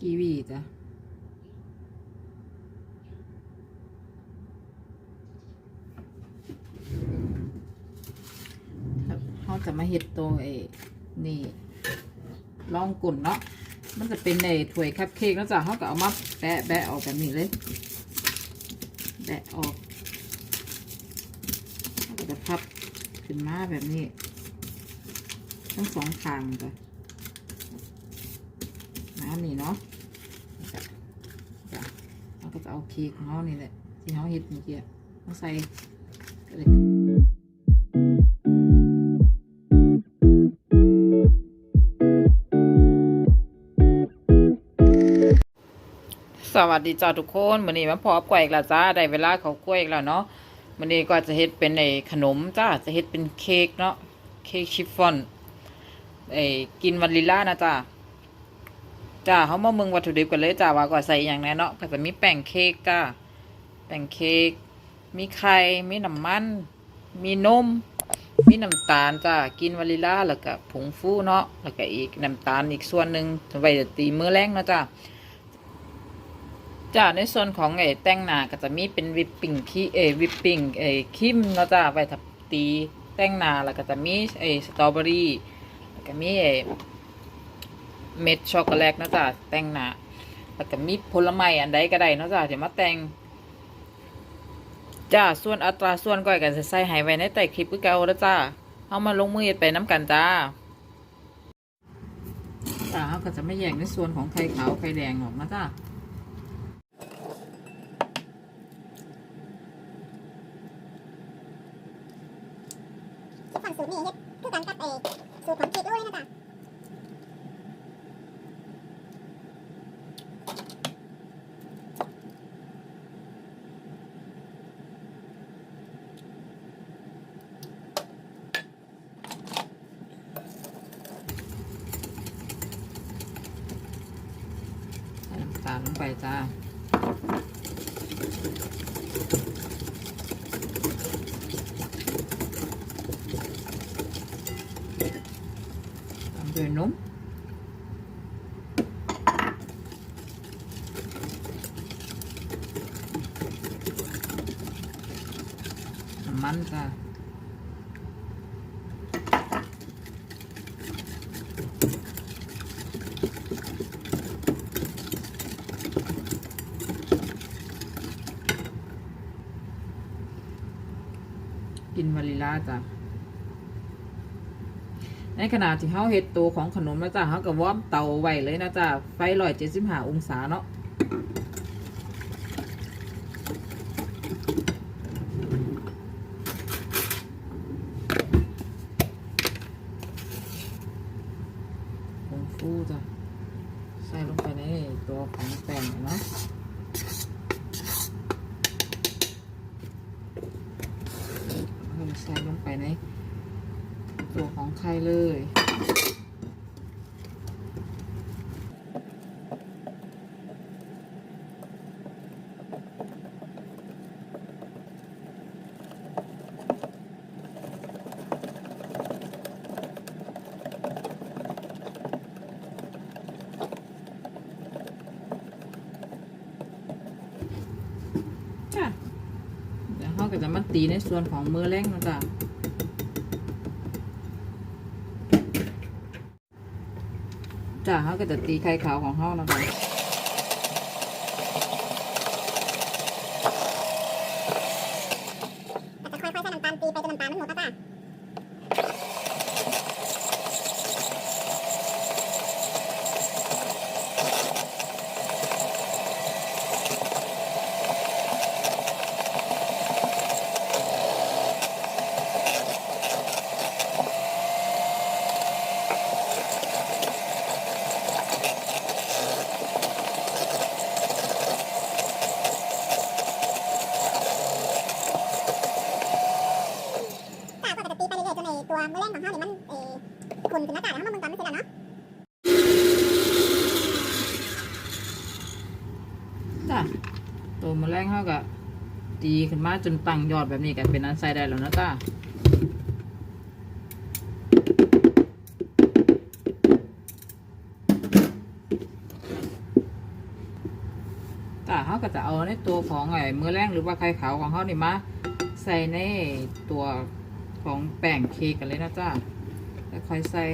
กีวีจ้ะครับเขาจะมาเฮ็ดตัวไอ้นี่ลองกุ่นเนาะ มันจะเป็นในถ้วยคัพเค้กแล้วจ้ะเขาก็เอามาแบะแบะออกแบบนี้เลยแบะออกเขาก็จะพับขึ้นมาแบบนี้ ทั้งสองข้างจ้ะน้ำนี่เนาะ เอาเค้กของเขานี่แหละที่เขาเฮ็ดเมื่อกี้มาใส่ก็เลยสวัสดีจ้าทุกคนวันนี้มาพอบกล้วยอีกแล้วจ้าได้เวลาเขากล้วยอีกแล้วเนาะวันนี้ก็จะเฮ็ดเป็นไอ้ขนมจ้าจะเฮ็ดเป็นเค้กเนาะเค้กชิฟฟ่อนไอ้กินวานิลลานะจ้า จ้าเขามาเมืองวัตถุดิบกันเลยจ้าว่าก็ใส่อย่างแน่เนาะก็จะมีแป้งเค้กจ้าแป้งเค้กมีไข่มีน้ำมัน มีนม มีน้ำตาลจ้ากินวานิลลาแล้วก็ผงฟูเนาะแล้วก็อีกน้ำตาลอีกส่วนหนึ่งไว้ตีมือแรงเนาะจ้าจ้าในส่วนของไอ้แต้งหนาก็จะมีเป็นวิปปิ้งคีเอวิปปิ้งไอ้ครีมเนาะจ้าไว้ทับตีแต้งหนาแล้วก็จะมีไอ้สตรอเบอรี่แล้วก็มีไอ้ เม็ดช็อกโกแลตนะจ้าแต้งหนาแล้วก็มีผลไม้อันใดก็ได้นะจ้าจะมาแต่งจ้าส่วนอัตราส่วนก้อยกันจะใส่ให้ไว้ในใต้คลิปคือเก่าแล้วจ้าเอามาลงมือเฮ็ดไปน้ำกันจ้าจ้าเขาก็จะไม่แยกในส่วนของไข่ขาวไข่แดงออกนะจ้าฝันสูตรนี่เฮ็ดคือกันกับเอสูตรของเค้กเลยนะจ๊ะาลลงไปจ้าตามด้วยนมน้ำมันจ้า กินวานิลลา จ้ะในขณะที่เขาเฮ็ดตัวของขนมนะจ๊ะเขาก็วอมเตาไว้เลยนะจ๊ะไฟร้อยเจ็ดสิบห้าองศาเนาะผงฟูจ้ะใส่ลงไปในตัวของแป้งเนาะ เอา ใส่ลงไปในตัวของไข่เลย จ้ะเดี๋ยวเขาก็จะมาตีในส่วนของมือแรงนะจ๊ะ จ้ะเขาก็จะตีไข่ขาวของเขานะคะ แต่จะค่อยๆใส่น้ำตาลตีไปจนน้ำตาลมันหมดนะจ๊ะ จ้าก็จะตีไปเรื่อยๆจนไอ้ตัวแมลงของเราเนี่ยมันเออขุ่นขึ้นนะจ๊ะแล้วมันมึงตอนไม่เสร็จแล้วเนาะ จ้ะ ตัวมือแรงเขาก็ ตีขึ้นมาจนตั้งยอดแบบนี้กันเป็นอันใส่ได้แล้วนะจ้ะจ้าเขาก็จะเอาในตัวของไอ้มือแรงหรือว่าไข่ขาวของเขานี่มาใส่ในตัวของแป้งเค้กกันเลยนะจ้าแล้วค่อยใส่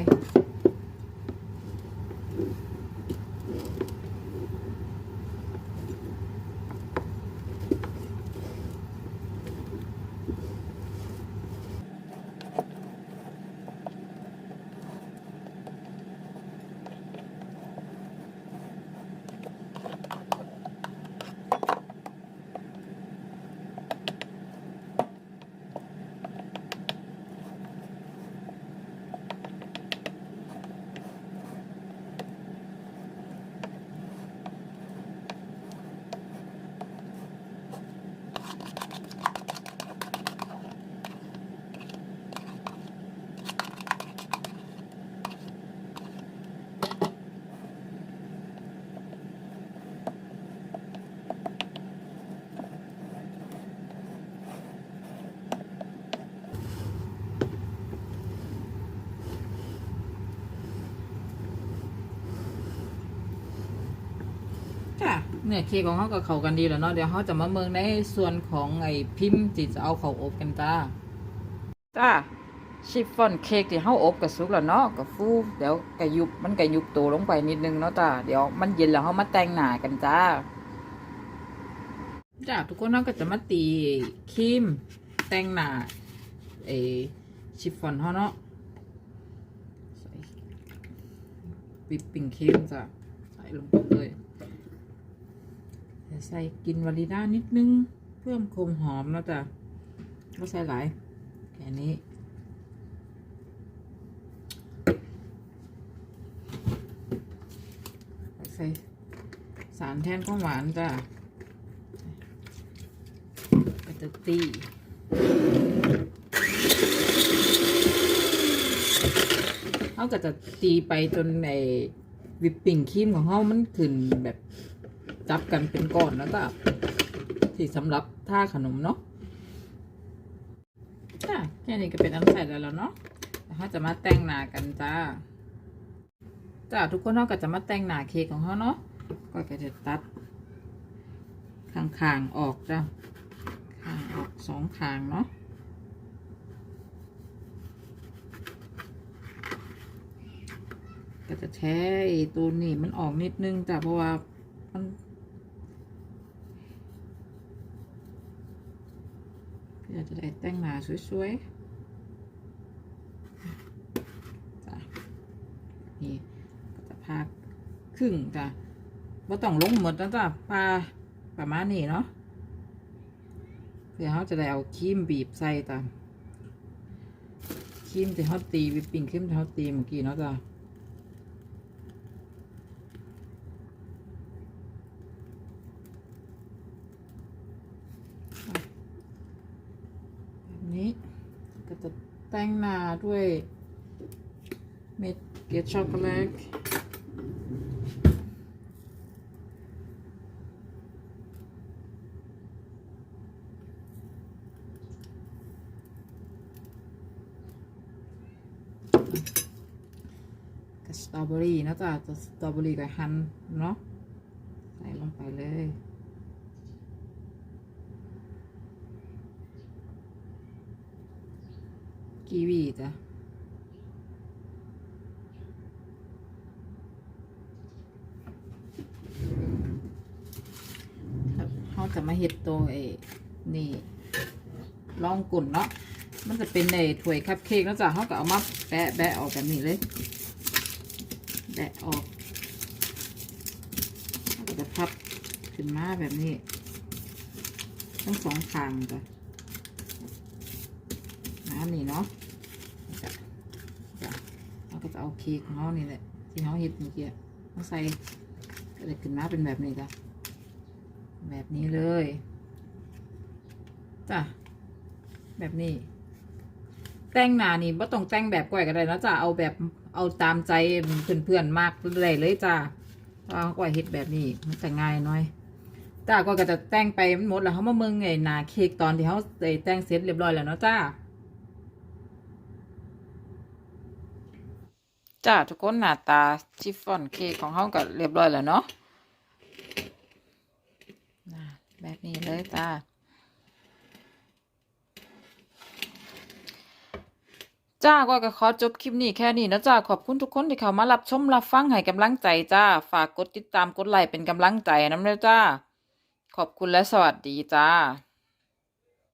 จ้ะ เนี่ยเค้กของเขากับเขากันดีแล้วเนาะเดี๋ยวเขาจะมาเมืองในส่วนของไอ้พิมพ์ที่จะเอาเขาอบกันจ้าจ้าชิฟฟ่อนเค้กที่เขาอบกับสุกแล้วเนาะกับฟูเดี๋ยวกระยุบมันกระยุบตัวลงไปนิดนึงเนาะจ้าเดี๋ยวมันเย็นแล้วเขามาแต่งหน้ากันจ้าจ้าทุกคนเขาก็จะมาตีครีมแต่งหน้าไอ้ชิฟฟ่อนเขาเนาะใส่วิปปิ้งครีมจ้ะใส่ลงไปเลย ใส่กินวานิลานิดนึง เพิ่มความหอมแล้วจ้ะก็ใส่หลายแค่นี้ใส่สารแทนข้าวหวานจ้ะก็จะตีเขาก็จะตีไปจนในวิปปิ้งครีมของเขามันขึ้นแบบ จับกันเป็นก้อนแล้วก็ที่สำหรับท่าขนมเนาะจ้าแค่นี้ก็เป็นอันเสร็จแล้วเนาะแล้วเขาจะมาแต่งหน้ากันจ้าจ้าทุกคนเขาก็จะมาแต่งหน้าเค้กของเขาเนาะก็จะตัดข้างๆออกจ้าข้างออกสองข้างเนาะก็จะแท้ไอ้ตัวนี้มันออกนิดนึงจ้ะเพราะว่ามัน เพื่อจะได้แต่งหน้าสวยๆจ้ะนี่ก็จะพาครึ่งจ้ะว่าต้องลงหมดนะจ้ะพาประมาณนี้เนาะเพื่อเขาจะได้เอาครีมบีบใส่จ้ะครีมที่เขาตีวิปปิ้งครีมที่เขาตีเมื่อกี้เนาะจ้ะ แบบนี้ก็จะ แต่งหน้าด้วยเม็ดเกล็ดช็อกโกแลตกับสตรอเบอรี่นะจ๊ะจะสตรอเบอรี่กับฮันเนาะใส่ลงไปเลย กีวีจ้ะครับเขาจะมาเห็ดตัวไอ้นี่ลองกุ่นเนาะ มันจะเป็นในถ้วยคัพเค้กแล้วจ้ะเขาก็เอามาแบะแบะออกแบบนี้เลยแบะออกเขาก็จะพับขึ้นมาแบบนี้ ทั้งสองข้างจ้ะ น้ำนี่เนาะจ้ะจ้ะเราก็จะเอาเค้กของเรานี่แหละที่เขาเห็ดเมื่อกี้มาใส่ก็เลยขึ้นมาเป็นแบบนี้จ้ะแบบนี้เลยจ้ะแบบนี้ แต่งหน้านี่ไม่ต้องแต่งแบบก่อยก็ได้นะจ้ะเอาแบบเอาตามใจเพื่อนๆมากเลยเลยจ้ะว่าก่อยเห็ดแบบนี้มันจะง่ายหน่อยจ้าก็จะแต่งไปหมดแล้วเขามาเมืองไงหนาเค้กตอนที่เขาแต่งเสร็จเรียบร้อยแล้วเนาะจ้า จ้าทุกคนหน้าตาชิฟฟ่อนเค้กของเขาก็เรียบร้อยแล้วเนาะแบบนี้เลยจ้าจ้าก็ก็ขอจบคลิปนี้แค่นี้นะจ้าขอบคุณทุกคนที่เข้ามารับชมรับฟังให้กำลังใจจ้า ฝากกดติดตามกดไลค์เป็นกำลังใจน้ำเลยจ้า ขอบคุณและสวัสดีจ้า